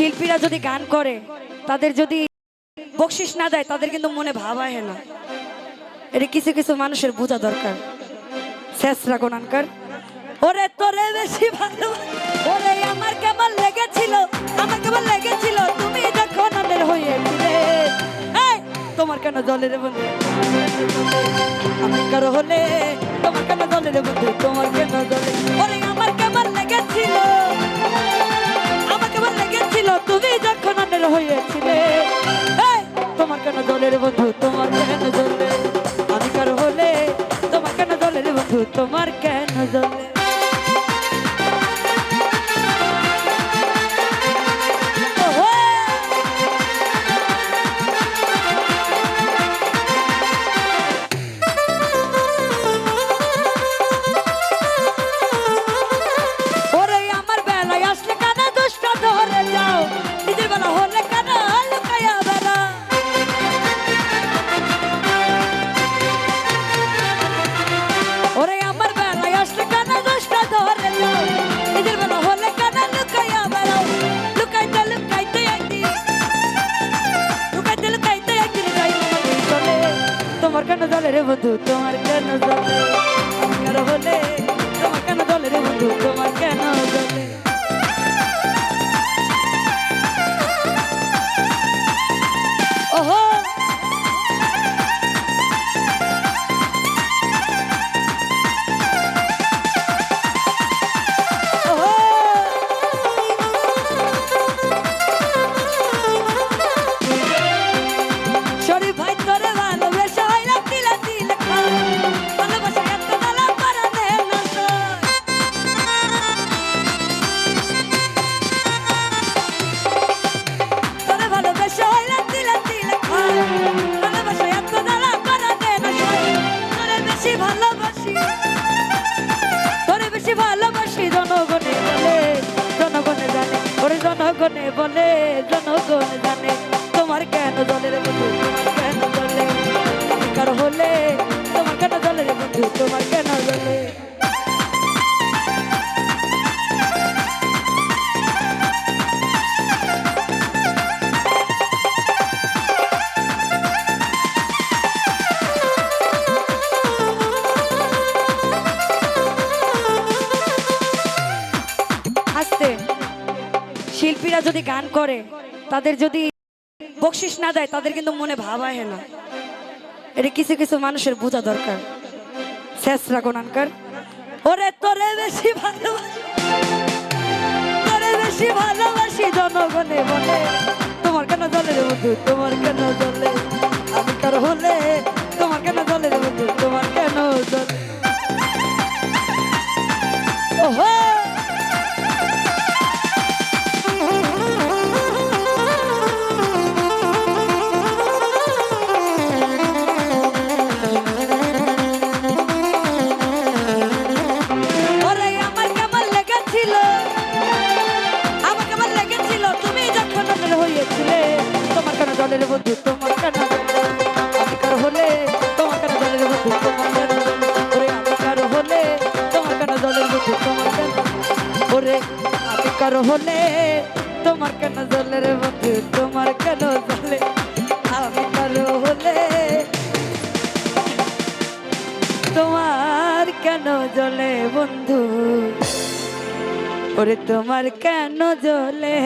শিল্পীরা যদি গান করে তাদের যদি বকশিস না দেয় তাদের কিন্তু মনে ভাব আহে না। এটা কিছু কিছু মানুষের বোঝা দরকার। শেষরা কোনানকার ওরে তোরে বেশি ভালো ওরে আমার কেমন লেগেছিল আমার কেমন লেগেছিল তুমি যখন হয়েছিলে এই, তোমার কেন জলের বন্ধু? আমার কারও হলে তোমার কেন জলের বন্ধু? তোমার কেন জলে বন্ধু তোমার কেন জ্বলে আমি কারও হলে তোমার কেন জলের বন্ধু? তোমার কেন তোমার কেন জলে রে বন্ধু তোমার কেন জলে জনগণে বলে জনগণ শিল্পীরা যদি গান করে, তাদের যদি বকশিস না দেয়, তাদের কিন্তু মনে ভাব আহে না। এটা কিছু কিছু মানুষের বোঝা দরকার। শেষ রাখুন, আনকার। ওরে তোরে বেশি ভালোবাসি। বেশি ভালোবাসি জনগণে বলে তোমার কেন জলে বন্ধু তোমার কেন জলে তোমার কেন হলে তোমার কেন জলের বন্ধু তোমার কেন জলে? হলে তোমার কেন জলের বন্ধু তোমার কেন ওরে হলে তোমার কেন জলের বন্ধু তোমার কেন জলে আমি কার হলে তোমার কেন জ্বলে বন্ধু ওরে তোমার কেন জ্বলে